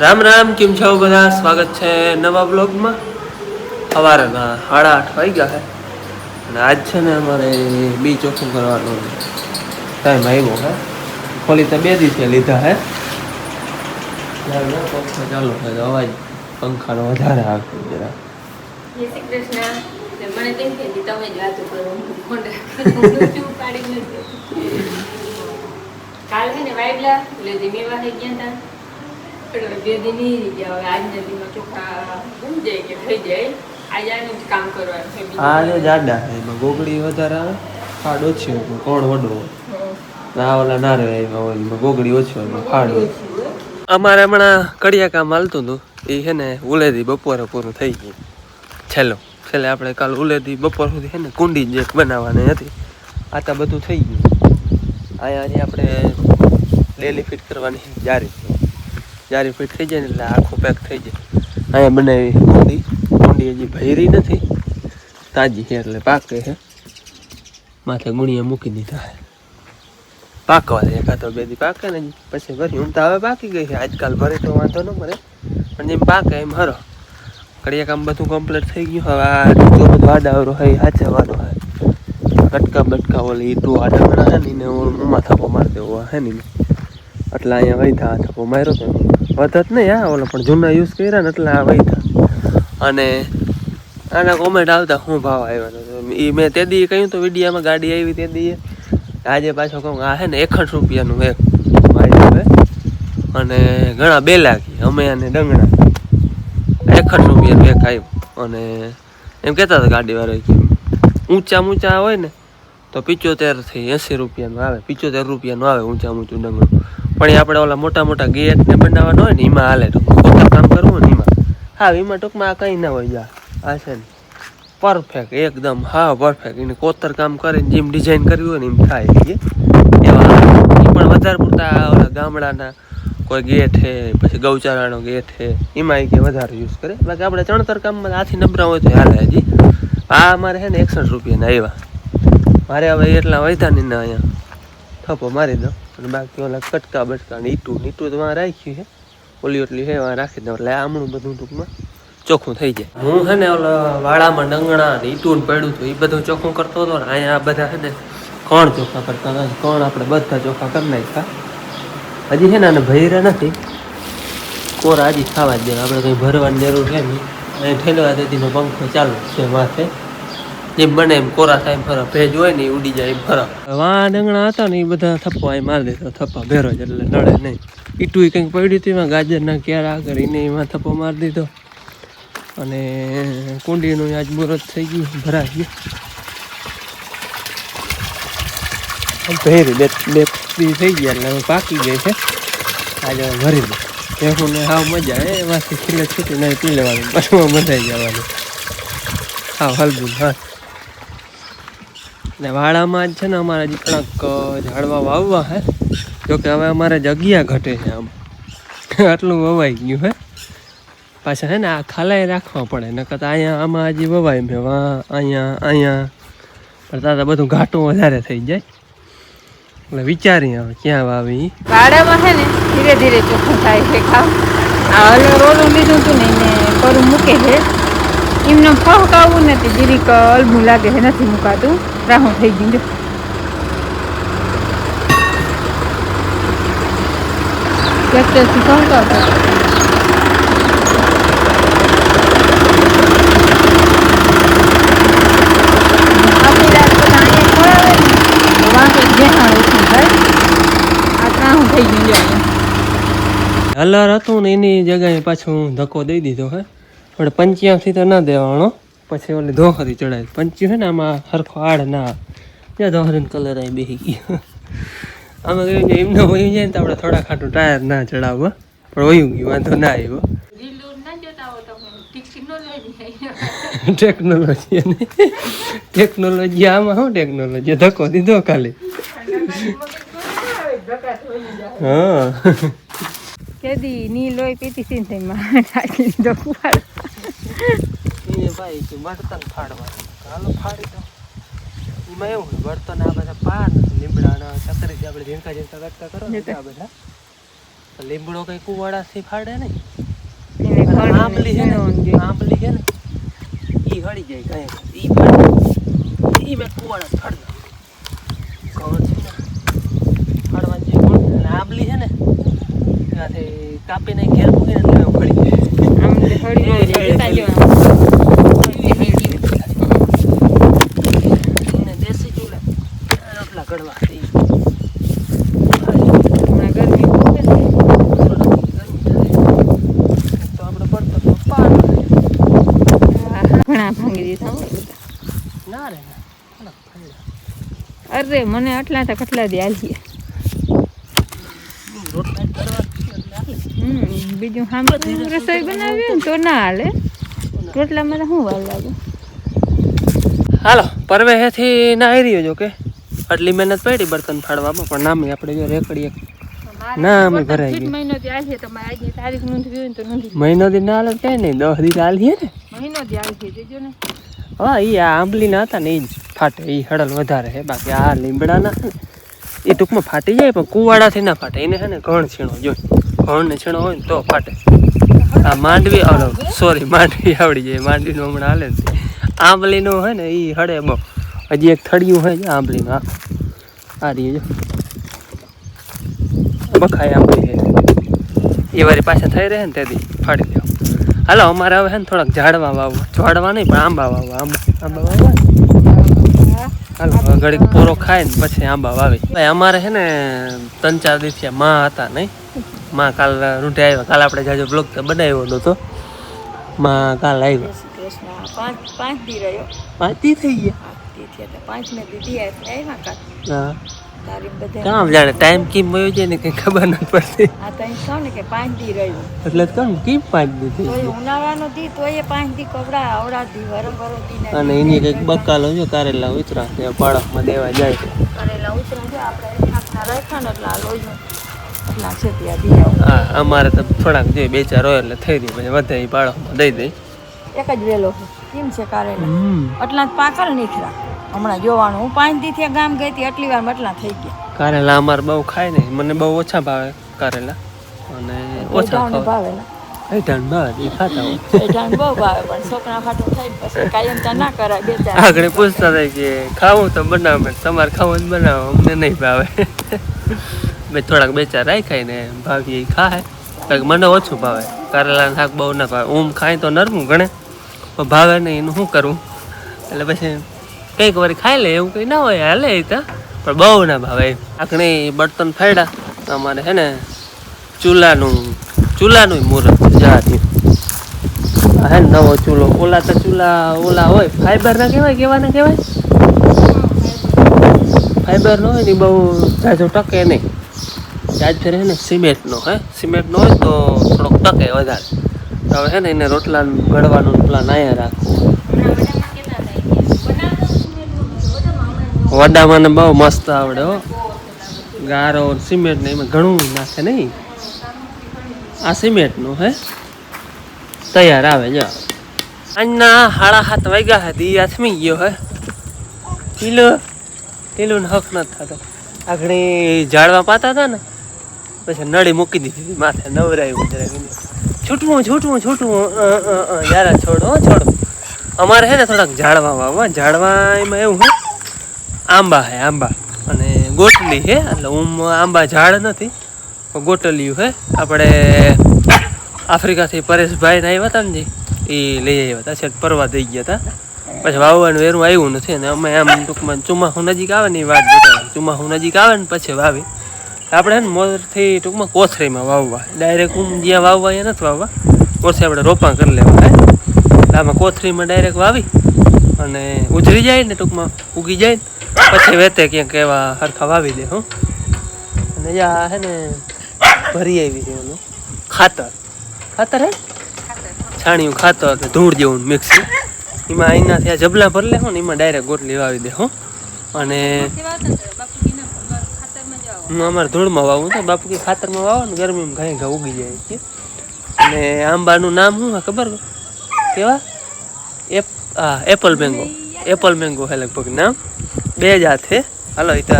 રામ રામ કેમ છો બધા? સ્વાગત છે નવા બ્લોગમાં સવારના સાડા આઠ વાગ્યા છે. અને આજ છે ને અમારે બી ચોખ્ખું કરવાનું ટાઈમ આવ્યો હે ખોલી તો બે દિવસે લીધા હે પંખો ચાલુ થાય અવાજ પંખાનો વધારે આવે જરા. કાલ ને વાઈડલા એટલે મેવા થઈ ગયા હતા. બે જાડા એમાં ગોગડી વધારે ફાડ ઓછી કોણ વડો? ના ઓલા ના રહે એમાં ઓછી હોય ફાડ અમારે હમણાં કડિયા કામ હાલતું હતું. એ છે ને ઉલેદી બપોરે પૂરું થઈ ગયું. છેલ્લો. છેલ્લે આપણે કાલ ઉલેદી બપોર સુધી છે ને કુંડી જે બનાવવાની હતી, આ તો બધું થઈ ગયું. અહીંયા આપણે ડેલી ફિટ કરવાની જારી. જારી ફિટ થઈ જાય ને એટલે આખું પેક થઈ જાય. અહીંયા બનાવી કુંડી કુંડી હજી ભૈરી નથી. તાજી છે એટલે પાકે છે. માથે ગુણિયા મૂકી દીધા છે. પાકવા દે એકાદો બે દી પાકે ને પછી ભરી. હું તો હવે પાકી ગઈ છે. આજકાલ ભરે તો વાંધો ન પડે. પણ જેમ પાકે એમ હરો. કડિયા કામ બધું કમ્પ્લીટ થઈ ગયું. હવે આ જો બધું આડાવરો હોય હાચવાનો હોય કટકા બટકા ઓલી ઈટું આડા બનાવે ને, એને ઉમાં થાપો મારી દેવો હે ને. એટલે અહીંયા વૈધા થપો માર્યો તો. વધત નહીં, હા, ઓલા પણ જૂના યુઝ કર્યા ને એટલે આ વૈતા અને આના કોમેન્ટ આવતા શું ભાવ આવ્યો એ મેં તે દી કહ્યું તો વિડીયામાં ગાડી આવી તે દીએ આજે પાછો કહું આ હે ને એકસઠ રૂપિયાનું એક મારી અને ઘણા બે લાગી અમે અને ડંગણા. એકસઠ રૂપિયાનું એક આવ્યું અને એમ કહેતા હતા ગાડીવાળા ઊંચા ઊંચા હોય ને તો પિચોતેરથી એંસી રૂપિયાનું આવે, પિચોતેર રૂપિયાનું આવે ઊંચા ઊંચું ડંગણું પણ એ આપણે ઓલા મોટા મોટા ગેટ ને બનાવવાનો હોય ને, એમાં હાલે ટૂંકમાં કામ કરવું ને એમાં. હા, એમાં ટૂંકમાં આ કંઈ ના હોય, જા. આ છે ને પરફેક્ટ એકદમ, હા પરફેક્ટ એને કોતર કામ કરીને જેમ ડિઝાઇન કર્યું હોય ને એમ થાય એ પણ વધારે પૂરતા ઓલા ગામડાના કોઈ ગેટ છે, પછી ગૌચારાનો ગેટ છે, એમાં એ કે વધારે યુઝ કરે. બાકી આપણે ચણતર કામમાં આથી નબરા હોય તો હાલે હજી. આ અમારે છે ને એકસઠ રૂપિયાના આવ્યા. મારે હવે એટલા વધ્યા નહીં અહીંયા. થપો મારી દો. અને બાકી ઓલા કટકા બટકા ને ઈટું. ને તો વાં રાખ્યું છે. ઓલી ઓટલી છે રાખી દઉં. એટલે આમણું બધું ટૂંકમાં ચોખ્ખું થઈ જાય. હું છે ને ઓલા વાળામાં ડંગણા ને ઈટું પડ્યું હતું, એ બધું ચોખ્ખું કરતો હતો ને અહીંયા બધા છે ને કોણ ચોખ્ખા કરતા હતા કોણ આપણે બધા ચોખ્ખા કરી નાખ્યા? હજી છે ને આને ભૈરા નથી. કોરા હજી ખાવા જ દે આપણે કંઈ ભરવાની જરૂર છે નહીં. અહીં ઠેલવા દેતીનો પંખો ચાલુ છે માથે. જેમ બને એમ કોરા થાય એમ ભેજ હોય ને ઉડી જાય એમ ફરક વાં ડંગણા હતા ને એ બધા થપ્પા એ મારી દીધો થપ્પા ભેરો જ એટલે નડે નહીં ઈટું કંઈક પડ્યું હતું એમાં, ગાજરના ક્યારા આગળ એને એમાં થપ્પો મારી દીધો. અને કુંડીનું આજ મુહૂર્ત થઈ ગયું, ભરાઈ ગયું. ભેરી બે બે થઈ ગયા એટલે હવે પાકી ગઈ છે. આજે ભરી દઉં ભેહું ને હાવ મજા આવે, એમાંથી ખીલે છૂટી નહીં પી લેવાનું પછી આવી જવાનું. હાવ હલબુલ, હા. ને વાળામાં જ છે ને અમારે હજી કણક ઝાડવા વાવવા હે. જોકે હવે અમારે જગ્યા ઘટે છે આમ. આટલું વવાઈ ગયું હે. પાછા હે ને આ ખાલાએ રાખવા પડે, નકર અહીંયા આમાં હજી વવાય મેં. વા અહીંયા અહીંયા. પણ તાતા બધું ઘાટું વધારે થઈ જાય. એટલે વિચારી હવે ક્યાં વાવી. વાડામાં છે ને ધીરે ધીરે ચોખ્ખું થાય છે ખાવ આ હલો રોલું લીધું હતું ને, એને કરું મૂકે છે. એમને ફહકાવું નથી જીરીક અલમું લાગે છે નથી મુકાતું. રાહું થઈ ગયું, જો. ટ્રેક્ટરથી ફહકાવતા હલર હતું ને એની જગ્યાએ પાછું ધક્કો દઈ દીધો, હે. પણ પંચ્યાસી તો ના દેવાનો. પછી ઓલી ધોહરી ચડાવી. પંચ્યું છે ને આમાં સરખો આડ ના ત્યાં ધોહરીનો કલર આવી બેસી ગયો. આમાં કહ્યું કે એમને વયું જાય ને તો આપણે થોડા ખાટું ટાયર ના ચડાવવા પણ વયું ગયું વાંધો ના આવ્યો. ટેકનોલોજી અને ટેકનોલોજી આમાં શું ટેકનોલોજી ધક્કો દીધો ખાલી. હા. કેદી ની લોહી પીતી હતી માં લીધો કુવાડો એને ભાઈ કે બર્તન ફાડવાનું હાલો ફાડી એવું હોય આ બધા પાન લીમડાના ચકરી જે આપણે ઝીણકા ઝીણકા કટકા કરો ને આ બધા લીમડો કઈ કુવાડાથી ફાડે ને આંબલી છે ને. આંબલી છે ને ઈ હળી જાય કઈ ઈ મેં કુવાડા ફાડ દઉં છે ને જે ગુણ આંબલી છે ને ત્યાંથી કાપીને ઘેર મૂકીને એટલે ફળી જાય આમ તો હળી એ હળી હળી જતા થઈ જો એને દેશી ચૂલા રોટલા કડવા ઈ હમણાં ગરમી બહુ છે ને. તો આપણે પડતો તો પાડ હા, હા. ઘણા ભાંગી દીધા હો બધા. ના રે ના થોડાક ફાડ્યા. અરે મને આટલા તો કેટલા દે આલીએ બીજું સાંભળો રસોઈ બનાવી ને તો ના હાલે. રોટલામાં મને શું વાર લાગે? હાલો પરવેહેથી ના આવી રહ્યો જો કે. આટલી મહેનત પડી બર્તન ફાડવામાં પણ નામે આપણે જો રેકડીએ ના, અમે ભરાઈ ગઈ. મહિનો થી આલીએ તમારે આજની તારીખ નોંધવી હોય તો નોંધી મહિનો દી ના હાલે કઈ નહીં દસ દી ને. મહિનો થી આલીએ જોજો ને. હા એ આ આંબલીના હતા ને એ જ. ફાટે એ હળલ વધારે છે. બાકી આ લીમડાના ને એ ટૂંકમાં ફાટી જાય, પણ કુવાડાથી ના ફાટે. એને છે ને ઘણ છીણો જોઈ ઘણ ને છીણો હોય ને તો ફાટે. આ માંડવી સોરી માંડવી આવડી જાય. માંડવીનું હમણાં હાલે ને આંબલીનું હોય ને એ હળે બહુ. હજી એક થળિયું હોય છે આંબલીનું આ આ રહી જો. બખાય આંબલી એ વારી પાછા થઈ રહે ને, તેથી ફાડી દેવું હાલો, અમારે હવે છે ને થોડાક ઝાડવા વાવવા. ઝાડવા નહીં, પણ આંબા વાવવા. આંબા આંબા વાવવા? હાલો ઘડીક પોરો ખાય ને પછી આંબા વાવી. ભાઈ અમારે છે ને ત્રણ ચાર દિવસમાં હતા નહીં? માં કાલ રૂંઢે આવ્યા. કાલ આપણે જાજો બ્લોગ તો બનાવ્યો નહોતો માં કાલ આવ્યા. પાંચ દી રહ્યો. થઈ ગયા? પાંચ દી ને દીદી આવ્યા કાલ. હા. કામ જાણે? ટાઈમ કેમ મળ્યો છે ને કઈ ખબર નથી પડતી. આ તો કહો ને કે પાંચ દી રહ્યું. એટલે જ કહું ને કેમ પાંચ દી થઈ તોય ગયા ઉનાળાનો દી તોય પાંચ દી કપડા આવડા દી વરમ વરમ દી ના અને એની કંઈક બકાલો જો કારેલા ઉતરા તે પાળકમાં દેવા જાય. છે કરેલા ઉતરા જો આપણે આખા રાખ્યા ને એટલે આ લોહીનું એટલા છે ત્યાં દી હા અમારે તો થોડાક જે બે ચાર હોય એટલે થઈ ગઈ પછી વધે એ બાળકમાં દઈ દઈ એક જ વેલો છે. કેમ છે કારેલા? આટલા એટલા જ પાકલ નીકળ્યા. હમણાં જોવાનું. હું પાંચ દી થયા ગામ ગઈ હતી એટલી વાર એટલા થઈ ગયા. કારેલા અમારે બહુ ખાય નહીં. મને બહુ ઓછા ભાવે કારેલા. અને ઓછા ભાવે એ ખાતા હોય. પેટાને બહુ ભાવે પણ છોકરા ફાટું થાય પછી કાયમ ત્યાં ના કરાય બે આગળ પૂછતા થાય કે ખાવું તો બનાવો તમારે ખાવું જ બનાવો અમને નહીં ભાવે. મેં થોડાક બે ચાર રાખાય ને ભાવી એ ખાય. કારણ મને ઓછું ભાવે. કારેલાનું શાક બહુ ના ભાવે. ઊમ ખાય તો નરમું ગણે. ભાવે નહીં એનું શું કરવું એટલે પછી કંઈક વાર ખાઈ લે, એવું કંઈ ના હોય, હાલે તો. પણ બહુ ના ભાવે આખણી બર્તન ફાડ્યા અમારે હે ને ચૂલાનું ચૂલાનું મુહૂર્ત જાતી આ હે નવો ચૂલો, ઓલા તો ચૂલા, ઓલા હોય ફાઈબર ના કહેવાય કેવાના કહેવાય? ફાઈબર નો હોય ને બહુ જાજો ટકે નહીં. જાજ ફેર હે ને સિમેન્ટનો હે સિમેન્ટનો હોય તો થોડોક ટકે વધારે. હવે હે ને એને રોટલા ગળવાનું પ્લાન અહીંયા રાખવું. વડામાં ને બહુ મસ્ત આવડે હો. ગારો સિમેન્ટ ને એમાં ઘણું નાખે નહીં આ સિમેન્ટનું હે. તૈયાર આવે જો. આજના હાડા હાથ વાગ્યા હતી આથમી ગયો હે. કિલો કિલો ને હક નથી થતો. આગળ ઝાડવા પાતા હતા ને પછી નળી મૂકી દીધી માથે નવરાયું જરાક છૂટવું છૂટવું છૂટવું યાર છોડો હો, છોડો. અમારે છે ને થોડાક ઝાડવા વાવવા ઝાડવા એમાં એવું હે આંબા હે, આંબા. અને ગોટલી હે, એટલે ઉમ આંબા ઝાડ નથી ગોટલિયું હે. આપણે આફ્રિકાથી પરેશભાઈ ને આવ્યા હતા ને એ લઈ આવ્યા હતા છે પરવા દઈ ગયા હતા પછી વાવવાનું વેરું આવ્યું નથી, અને અમે આમ ટૂંકમાં ચોમાસું નજીક આવે ને એ વાત જોતા ચોમાસું નજીક આવે ને પછી વાવી આપણે ને મોરથી ટૂંકમાં કોથળીમાં વાવવા. ડાયરેક્ટ હું જ્યાં વાવવા એ નથી વાવવા. કોથળી આપણે રોપા કરી લેવા આમાં કોથળીમાં ડાયરેક્ટ વાવી અને ઉજરી જાય ને ટૂંકમાં, ઉગી જાય પછી વેતે ક્યાંક એવા હરખા વાવી દે, હું. અને આ હે ને, ભરી આવી છે એનું ખાતર. ખાતર હે? છાણિયું ખાતર ને ધૂળ જેવું મિક્સ એમાં અહીંનાથી આ જબલા ભરી લે ને, એમાં ડાયરેક્ટ ગોટલી વાવી દે, હું. અને હું અમારે ધૂળમાં વાવું તો બાપુ કે ખાતરમાં વાવો ને, ગરમીમાં ઘાય ઘા ઉગી જાય છે. અને આંબાનું નામ શું ખબર? કેવા? એપ હા એપલ મેંગો એપલ મેંગો હે લગભગ નામ બે જાત છે હાલો એ તો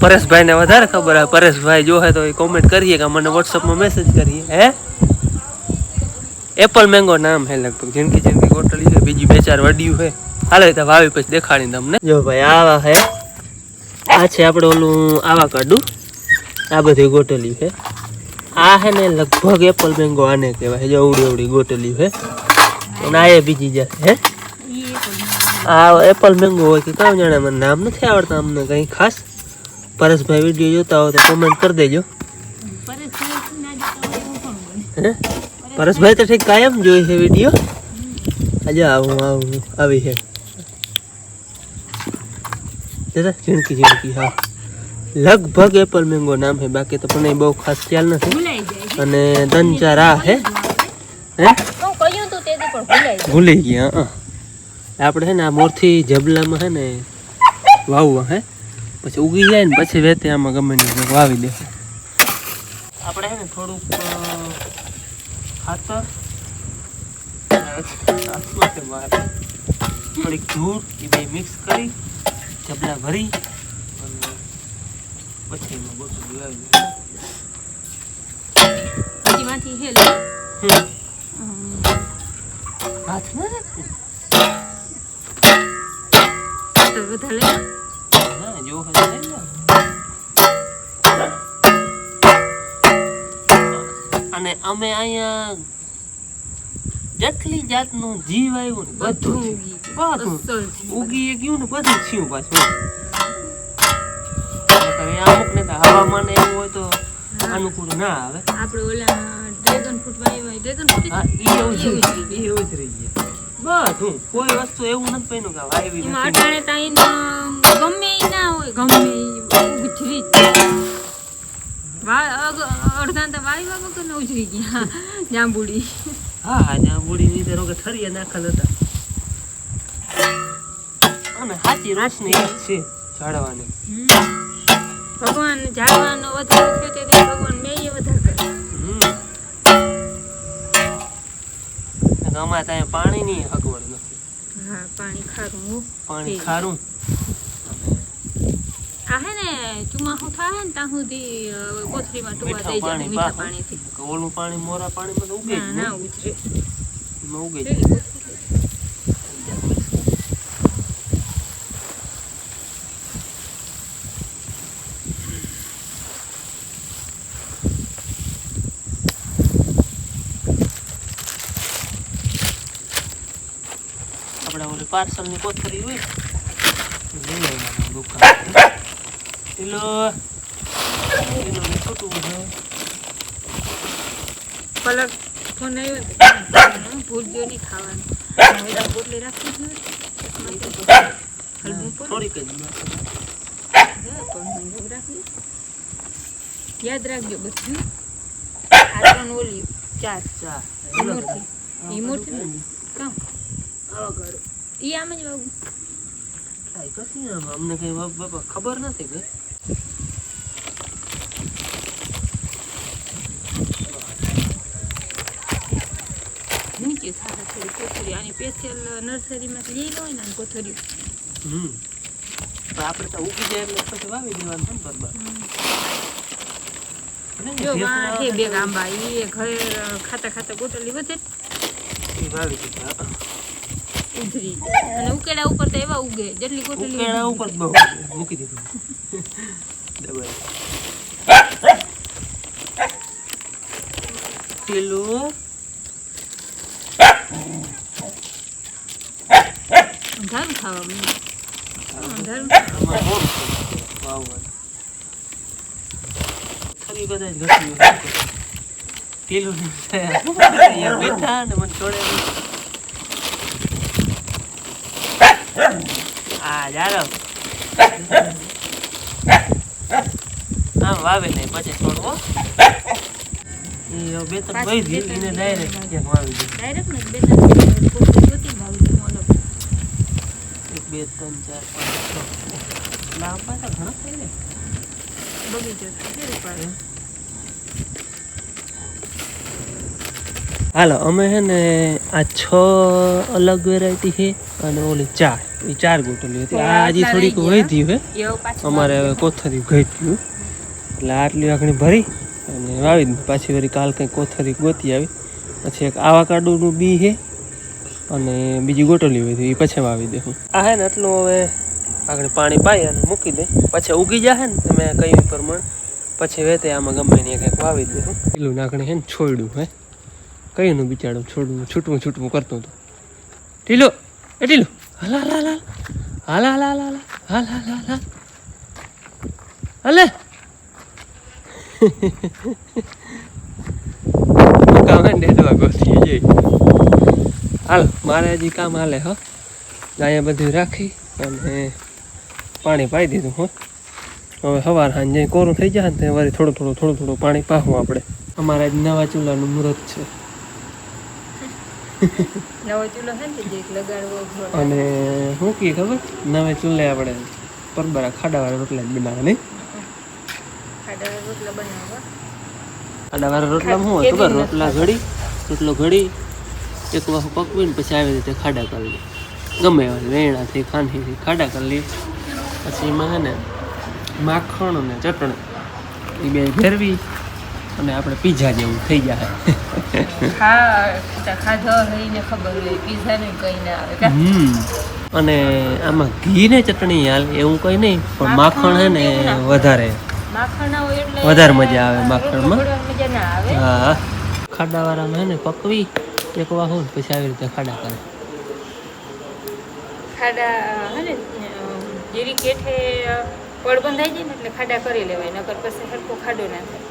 પરેશભાઈને વધારે ખબર આવે પરેશભાઈ જો હે તો એ કોમેન્ટ કરીએ કે મને વોટ્સઅપમાં મેસેજ કરીએ, હે? એપલ મેંગો નામ હે લગભગ, જિંદગી જિંદગી ગોટલી છે. બીજી બે ચાર વડિયું હે. હાલો એ વાવી પછી દેખાડી તમને. જો ભાઈ, આવા હે. આ છે આપણે ઓલું આવા કાઢું. આ બધી ગોટલી છે આ હે ને લગભગ એપલ મેંગો આને કહેવાય. જો અવડી અવડી ગોટલી છે અને આ બીજી જશે હે. આ એપલ મેંગો હોય કે કામ જાણે મને નામ નથી આવડતા અમને કંઈ ખાસ. પરેશભાઈ વીડિયો જોતા હોય તો કોમેન્ટ કરી દેજો. હે? પરેશભાઈ તો ઠીક કાયમ જોઈ છે વીડિયો આજે આવું આવું આવી છે. દાદા ઝીણકી ઝીણકી હા. લગભગ એપલ મેંગો નામ છે બાકી તો પણ બહુ ખાસ ખ્યાલ નથી. અને આ હે? હે? ભૂલી ગયા હા. આપણે છે ને આ મોરથી જબલામાં છે ને વાવવા હે. પછી ઉગી જાય ને પછી વેતે આમાં ગમે ને વાવી દે આપણે છે ને થોડુંક ખાતર. થોડીક ધૂળ એ બે મિક્સ કરી જબલા ભરી અને પછી એમાં ગોઠવી વાવી દે. હજી માંથી હેલ. હાથ ના? બધા લઈ હા, જો લઈ લો. અને અમે અહીંયા જેટલી જાતનું જીવ આવ્યું ને બધું બધું ઉગી ગયું ને બધું થયું પાછું. અમુક ને હવામાન એવું હોય તો અનુકૂળ ના આવે. આપણે ઓલા ડ્રેગન ફ્રૂટ વાવ્યા ડ્રેગન ફ્રૂટ એવું જ રહી ગયા. બધું કોઈ વસ્તુ એવું નથી બન્યું કે વાયવી નથી. અટાણે તાઈને ગમે ઈ ના હોય ગમે ઈ ઉછરી જ જાય. અડધા તો વાવ્યા વગર ને ઉછરી ગયા જાંબુડી. હા હા ની તે રોગે ઠરીયા નાખેલ હતા. અને સાચી રોશની એ છે ઝાડવાની ભગવાન ઝાડવાનો વધારો થયો તે ભગવાન મેં વધારે. અમારે ત્યાં પાણીની અગવડ નથી હા પાણી ખારું પાણી. ખારું આ હે ને ચોમાસું થાય ને ત્યાં સુધી કોથળીમાં ટુવા દઈ જાય પાણી મીઠા. પાણીથી ઓલું પાણી મોરા પાણીમાં તો ઉગે ના ના નહીં. ઉછરે ઉગે જ કેવી નહીં. કોથળી? આપણે ઓલી પાર્સલની કોથળી હોય. ને છૂટું છે પલક ફોન આવ્યો. ભૂલજો નહીં ખાવાનું બોટલી રાખવી જોઈએ રાખી. યાદ રાખજો બધું. આ ત્રણ ઓલી ચાર. ચાર. મોટી. ને? કામ ઘરે. ઈ આમ જ વાવું. ટ્રાય કરશી ને અમને કઈ બાપ- ખબર નથી કે. નીચે સારા થોડી કોથળી આની સ્પેશિયલ નર્સરીમાંથી લઈ લો ને આની કોથળી હમ. પણ આપણે તો ઉગી જાય એટલે પછી વાવી દેવાનું છે ને જો માં બે આંબા ઈ ઘરે ખાતા ખાતા કોટલી વધે એ વાવી દીધા. ઉધરી અને ઉકેડા ઉપર તો એવા ઉગે જેટલી કોટલી ઉકેડા ઉપર બહુ મૂકી દીધું. ડબલ પેલું અંધારું ખાવા મને અંધારું બધા છે. પેલું બેઠા ને મને જોડે આ જારો આમ વાવે નહીં પછી હો. હવે બે ત્રણ વહી ગયું એને ડાયરેક્ટ ક્યાંક વાવી દીધું ડાયરેક્ટ બે તો એક બે ત્રણ ચાર પાંચ છ. લાંબા તો ઘણા થઈ ને બગીચો છે કેવી પાડે હાલો અમે છે ને આ છ અલગ વેરાયટી છે અને ઓલી ચાર. એ ચાર ગોટલી હતી. આ હજી થોડીક ગયા. હે. અમારે હવે કોથરી ઘટ્યું. એટલે આટલી આખણી ભરી અને વાવી દીધી પાછી વળી કાલ કંઈક કોથરી ગોતી આવી. પછી એક આવાકાડુનું બી છે અને બીજી ગોટલી હોય એ પછી વાવી દઉં આ હે ને એટલું હવે આગળ પાણી પાઈ અને મૂકી દે. પછી ઉગી જાય ને તમે કહ્યું પ્રમાણે. પછી વેતે આમાં ગમે ને કંઈક વાવી દઉં પેલું નાખણે છે ને છોડ્યું હે. કયું બિચારું છોડવું, છૂટવું છૂટવું કરતું હતું. ઢીલો, એ ઢીલો. હાલ હાલ હાલ હાલ. હાલ હાલ હાલ હાલ હાલ હાલ હાલ, હાલે. કામ ડેડવા જઈ. હાલ, મારે હજી કામ હાલે, હો. અહીંયા બધું રાખી અને પાણી પાઈ દીધું, હો. હવે સવાર સાંજે કોરું થઈ જાય ને વળી થોડું થોડું થોડું થોડું પાણી પાહું આપણે. અમારે આજ નવા ચૂલાનું મુહૂર્ત છે નવો ચૂલો છે ને જે લગાડવો ઘોડો. અને શું કહીએ ખબર? નવે ચૂલે આપણે પરબરા ખાડાવાળા રોટલા જ બનાવે નહીં? રોટલા શું હોય ખબર? રોટલા ઘડી રોટલો ઘડી એક વાહ પકવીને પછી આવી રીતે ખાડા કરી લે. ગમે એવા વેણાથી ખાંડીથી ખાડા કરી લે. પછી એમાં ને માખણ અને ચટણી. એ બે ભેરવી અને આપણે પીઝા જેવું થઈ જાય ખા ખાધો ખબર હોય પીઝા ને કઈ ના આવે હમ. અને આમાં ઘી ને ચટણી હાલ એવું કઈ નહીં પણ માખણ હે ને વધારે. વધારે મજા આવે માખણમાં. હા. ખાડાવાળામાં હે ને પકવી એક વાહો પછી આવી રીતે ખાડા કરે. ખાડા હે ને જેરી કેઠે પડ બંધાઈ જાય ને એટલે ખાડા કરી લેવાય નકર પછી હરકો ખાડો ના થાય.